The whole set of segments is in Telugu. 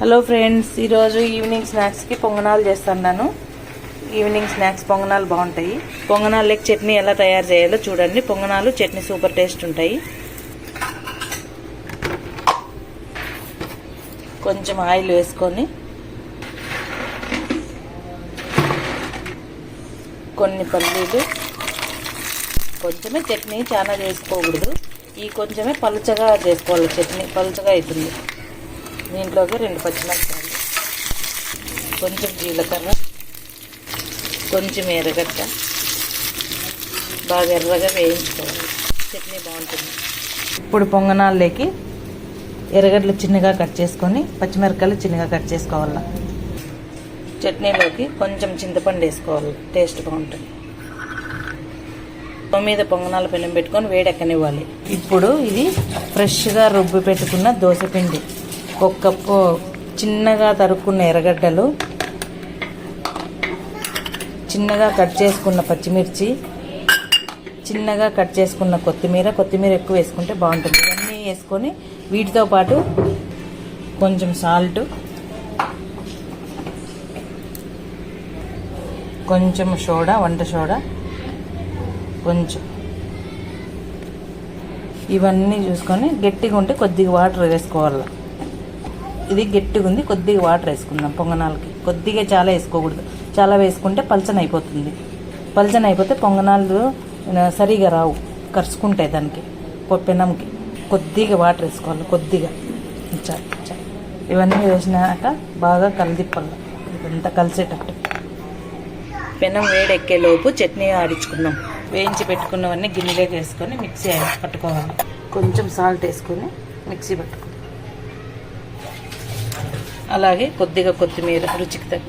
హలో ఫ్రెండ్స్ ఈరోజు ఈవినింగ్ స్నాక్స్కి పొంగనాలు చేస్తున్నాను. ఈవినింగ్ స్నాక్స్ పొంగనాలు బాగుంటాయి. పొంగనాలకి చట్నీ ఎలా తయారు చేయాలో చూడండి. పొంగనాలు చట్నీ సూపర్ టేస్ట్ ఉంటాయి. కొంచెం ఆయిల్ వేసుకొని కొన్ని పల్లీలు కొంచెమే చట్నీ చాలా చేసుకోకూడదు. ఈ కొంచెమే పలుచగా చేసుకోవాలి. చట్నీ పలుచగా అవుతుంది. దీంట్లోకి రెండు పచ్చిమిరపకాయలు కొంచెం జీలకర్ర కొంచెం ఎర్రగడ్డ బాగా ఎర్రగా వేయించుకోవాలి. చట్నీ బాగుంటుంది. ఇప్పుడు పొంగనాల్లోకి ఎర్రగడ్డలు చిన్నగా కట్ చేసుకొని పచ్చిమిరపకాయలు చిన్నగా కట్ చేసుకోవాలి? చట్నీలోకి కొంచెం చింతపండు వేసుకోవాలి. టేస్ట్ బాగుంటుంది. స్టవ్ మీద పొంగనాల పెనం పెట్టుకొని వేడెక్కనివ్వాలి. ఇప్పుడు ఇది ఫ్రెష్గా రుబ్బి పెట్టుకున్న దోశపిండి ఒక కప్పు చిన్నగా తరుక్కున్న ఎర్రగడ్డలు చిన్నగా కట్ చేసుకున్న పచ్చిమిర్చి చిన్నగా కట్ చేసుకున్న కొత్తిమీర కొత్తిమీర ఎక్కువ వేసుకుంటే బాగుంటుంది. ఇవన్నీ వేసుకొని వీటితో పాటు కొంచెం సాల్ట్ కొంచెం సోడా వంట సోడా కొంచెం ఇవన్నీ చూసుకొని గట్టిగా ఉంటే కొద్దిగా వాటర్ వేసుకోవాలి. ఇది గట్టిగా ఉంది కొద్దిగా వాటర్ వేసుకుందాం పొంగనాలకి. కొద్దిగా చాలా వేసుకోకూడదు. చాలా వేసుకుంటే పల్చన అయిపోతుంది పల్చన అయిపోతే పొంగనాలు సరిగా రావు. కరుచుకుంటాయి దానికి పెనంకి. కొద్దిగా వాటర్ వేసుకోవాలి కొద్దిగా. చాలు చాలు. ఇవన్నీ వేసినాక బాగా కలిదిప్పాలి. ఇదంతా కలిసేటట్టు. పెనం వేడెక్కేలోపు చట్నీ ఆడించుకుందాం. వేయించి పెట్టుకున్నవన్నీ గిన్నెలోకి వేసుకొని మిక్సీ పట్టుకోవాలి. కొంచెం సాల్ట్ వేసుకొని మిక్సీ పట్టుకోవాలి అలాగే కొద్దిగా కొత్తిమీర రుచికి తగ్గ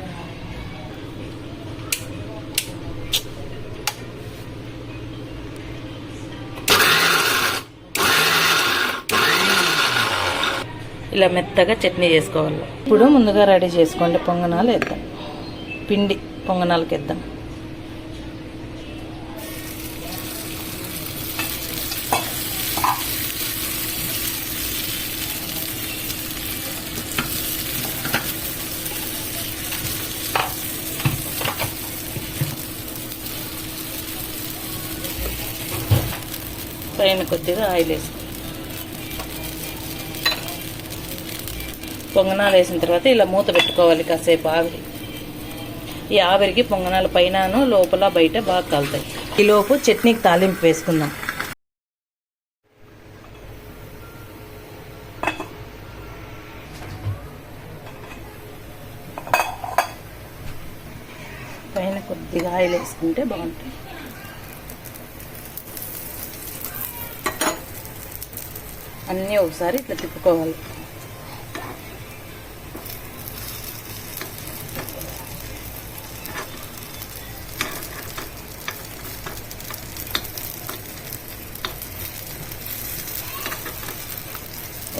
ఇలా మెత్తగా చట్నీ చేసుకోవాలి. ఇప్పుడు ముందుగా రెడీ చేసుకోండి పొంగనాలు వేద్దాం. పిండి పొంగనాలకి వేద్దాం. పైన కొద్దిగా ఆయిల్ వేసుకో. పొంగనాలు వేసిన తర్వాత ఇలా మూత పెట్టుకోవాలి కాసేపు ఆవిరి. ఈ ఆవిరికి పొంగనాలు పైనను లోపల బయట బాగా కాలుతాయి. ఈ లోపు చట్నీకి తాలింపు వేసుకుందాం. పైన కొద్దిగా ఆయిల్ వేసుకుంటే బాగుంటుంది. అన్నీ ఒకసారి ఇట్లా తిప్పుకోవాలి.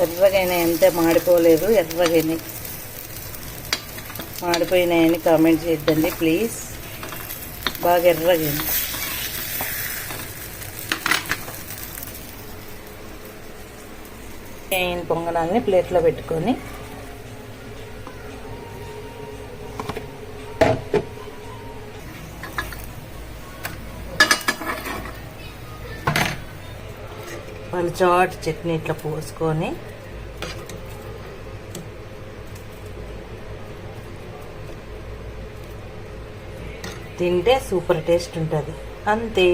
ఎర్రగైనా ఎంత మాడిపోలేదు ఎర్రగైనాయి. మాడిపోయినాయని కామెంట్ చేద్దండి ప్లీజ్. బాగా ఎర్రగైనాయి. ఈ పొంగనాలని ప్లేట్లో పెట్టుకొని పలుచాటు చట్నీ ఇట్లా పోసుకొని తింటే సూపర్ టేస్ట్ ఉంటుంది. అంతే.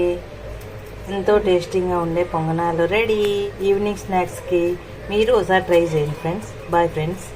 ఎంతో టేస్టీగా ఉండే పొంగనాలు రెడీ. ఈవినింగ్ స్నాక్స్కి మీరు ఒకసారి ట్రై చేయండి ఫ్రెండ్స్. Bye friends.